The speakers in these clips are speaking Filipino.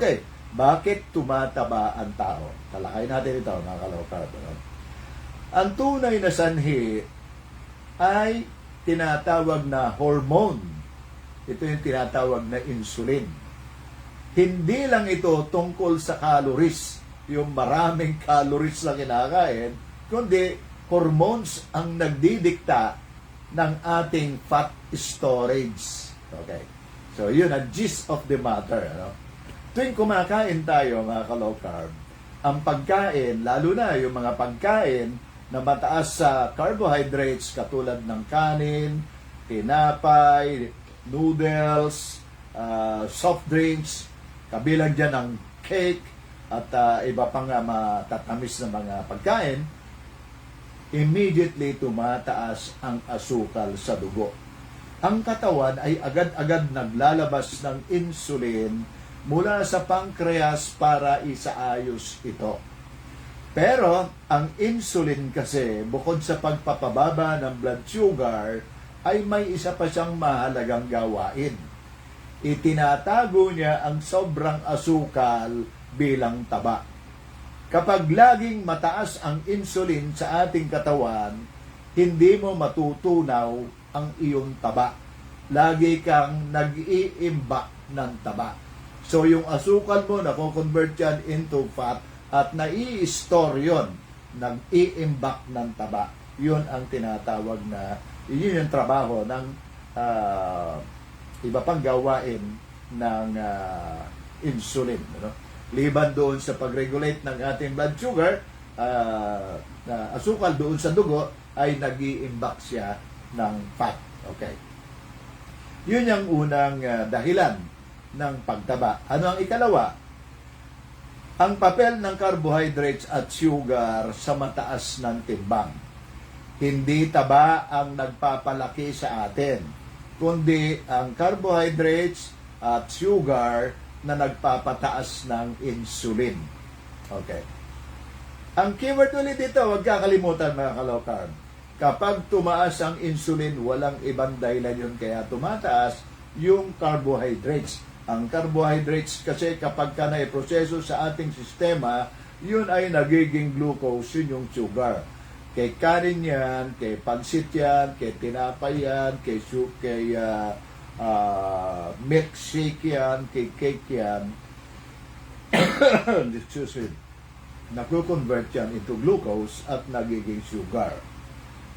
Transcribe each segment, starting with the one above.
Okay, bakit tumataba ang tao? Talakay natin ito, mga kalokar. Ano? Ang tunay na sanhi ay tinatawag na hormone. Ito yung tinatawag na insulin. Hindi lang ito tungkol sa calories, yung maraming calories na kinakain, kundi hormones ang nagdidikta ng ating fat storage. Okay. So, yun ang gist of the matter. Ano? Tuwing kumakain tayo, mga ka-low carb, ang pagkain, lalo na yung mga pagkain na mataas sa carbohydrates katulad ng kanin, tinapay, noodles, uh, soft drinks, kabilang dyan ang cake, at uh, iba pang uh, matatamis na mga pagkain, immediately tumataas ang asukal sa dugo. Ang katawan ay agad-agad naglalabas ng insulin mula sa pancreas para isaayos ito. Pero ang insulin kasi bukod sa pagpapababa ng blood sugar ay may isa pa siyang mahalagang gawain. Itinatago niya ang sobrang asukal bilang taba. Kapag laging mataas ang insulin sa ating katawan, hindi mo matutunaw ang iyong taba. Lagi kang nag-iimbak ng taba. So yung asukal mo, nako-convert yan into fat at nai-store yun, nag-iimbak ng taba. Yun ang tinatawag na, yun yung trabaho ng ah, iba pang gawain ng ah, insulin. Ano? Liban doon sa pag-regulate ng ating blood sugar, ah, na asukal doon sa dugo, ay nag-iimbak siya ng fat. Okay. Yun yung unang ah, dahilan ng pagtaba. Ano ang ikalawa? Ang papel ng carbohydrates at sugar sa mataas ng timbang. Hindi taba ang nagpapalaki sa atin, kundi ang carbohydrates at sugar na nagpapataas ng insulin. Okay. Ang keyword ulit dito, huwag kakalimutan mga kalokarb. Kapag tumaas ang insulin, walang ibang dahilan yun kaya tumataas yung carbohydrates. Ang carbohydrates kasi kapag ka na-proseso sa ating sistema, yun ay nagiging glucose, yun yung sugar. Kay kanin yan, kay pansit yan, kay tinapay yan, kay, su- kay ah, ah, milkshake yan, kay cake yan. Excuse me. Naku-convert yan into glucose at nagiging sugar.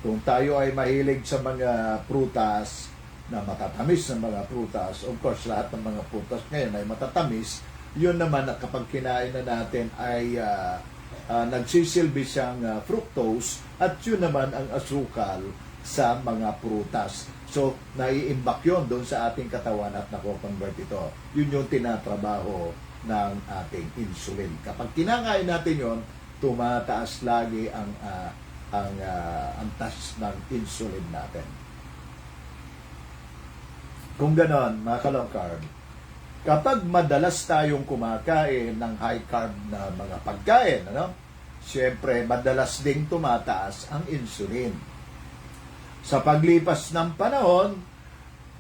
Kung tayo ay mahilig sa mga prutas na matatamis na mga prutas, of course lahat ng mga prutas ngayon ay matatamis, yun naman na kapag kinain na natin ay ah, ah, nagsisilbi siyang ah, fructose at yun naman ang asukal sa mga prutas. So, naiimbak yun doon sa ating katawan at nako-convert ito. Yun yung tinatrabaho ng ating insulin. Kapag kinakain natin yon, tumataas lagi ang ah, ang ah, ang taas ng insulin natin. Kung ganon, mga ka-low carb, kapag madalas tayong kumakain ng high carb na mga pagkain, ano? Siyempre, madalas ding tumataas ang insulin. Sa paglipas ng panahon,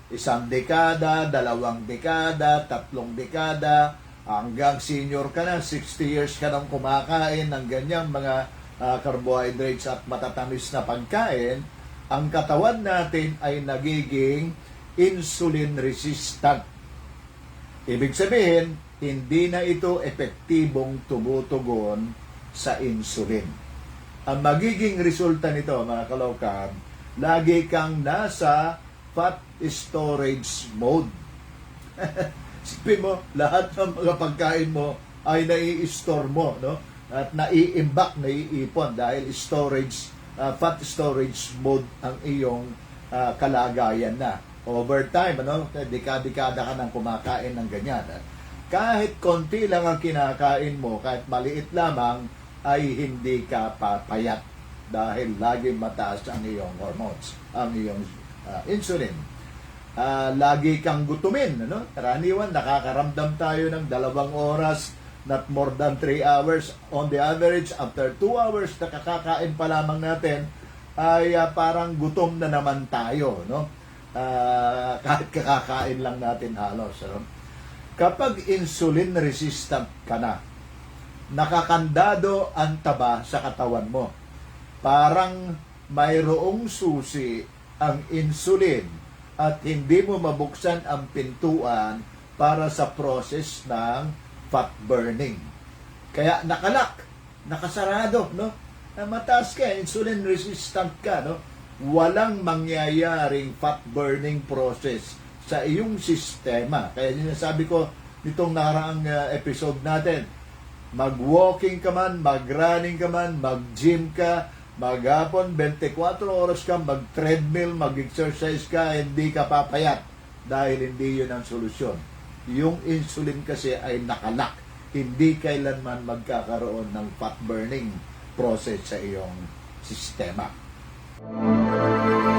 isang dekada, dalawang dekada, tatlong dekada, hanggang senior ka na, 60 years ka nang kumakain ng ganyang mga ah, carbohydrates at matatamis na pagkain, ang katawan natin ay nagiging insulin resistant. Ibig sabihin, hindi na ito epektibong tumutugon sa insulin. Ang magiging resulta nito, mga kalokab, lagi kang nasa fat storage mode. Sipin mo, lahat ng mga pagkain mo ay nai-store mo, no? At nai-imbak, naiipon dahil storage, uh, fat storage mode ang iyong uh, kalagayan na. Over time, ano? Dekada-dekada ka nang kumakain ng ganyan. ah. Kahit konti lang ang kinakain mo, kahit maliit lamang, ay hindi ka papayat dahil laging mataas ang iyong hormones, ang iyong ah, insulin. Ah, lagi kang gutumin, ano? Karaniwan, nakakaramdam tayo ng dalawang oras, not more than 3 hours. On the average, after 2 hours na kakakain pa lamang natin, ay ah, parang gutom na naman tayo, no? Ah, kahit kakakain lang natin halos, ano? Kapag insulin resistant ka na, nakakandado ang taba sa katawan mo. Parang mayroong susi ang insulin at hindi mo mabuksan ang pintuan para sa process ng fat burning. Kaya nakalak, nakasarado, no? Na mataas ka, insulin resistant ka, no? Walang mangyayaring fat burning process sa iyong sistema. Kaya sinasabi ko nitong nakaraang uh, episode natin, mag-walking ka man, mag-running ka man, mag-gym ka, maghapon 24 oras ka, mag-treadmill, mag-exercise ka, hindi ka papayat dahil hindi yun ang solusyon. Yung insulin kasi ay nakalak. Hindi kailanman magkakaroon ng fat burning process sa iyong sistema. thank you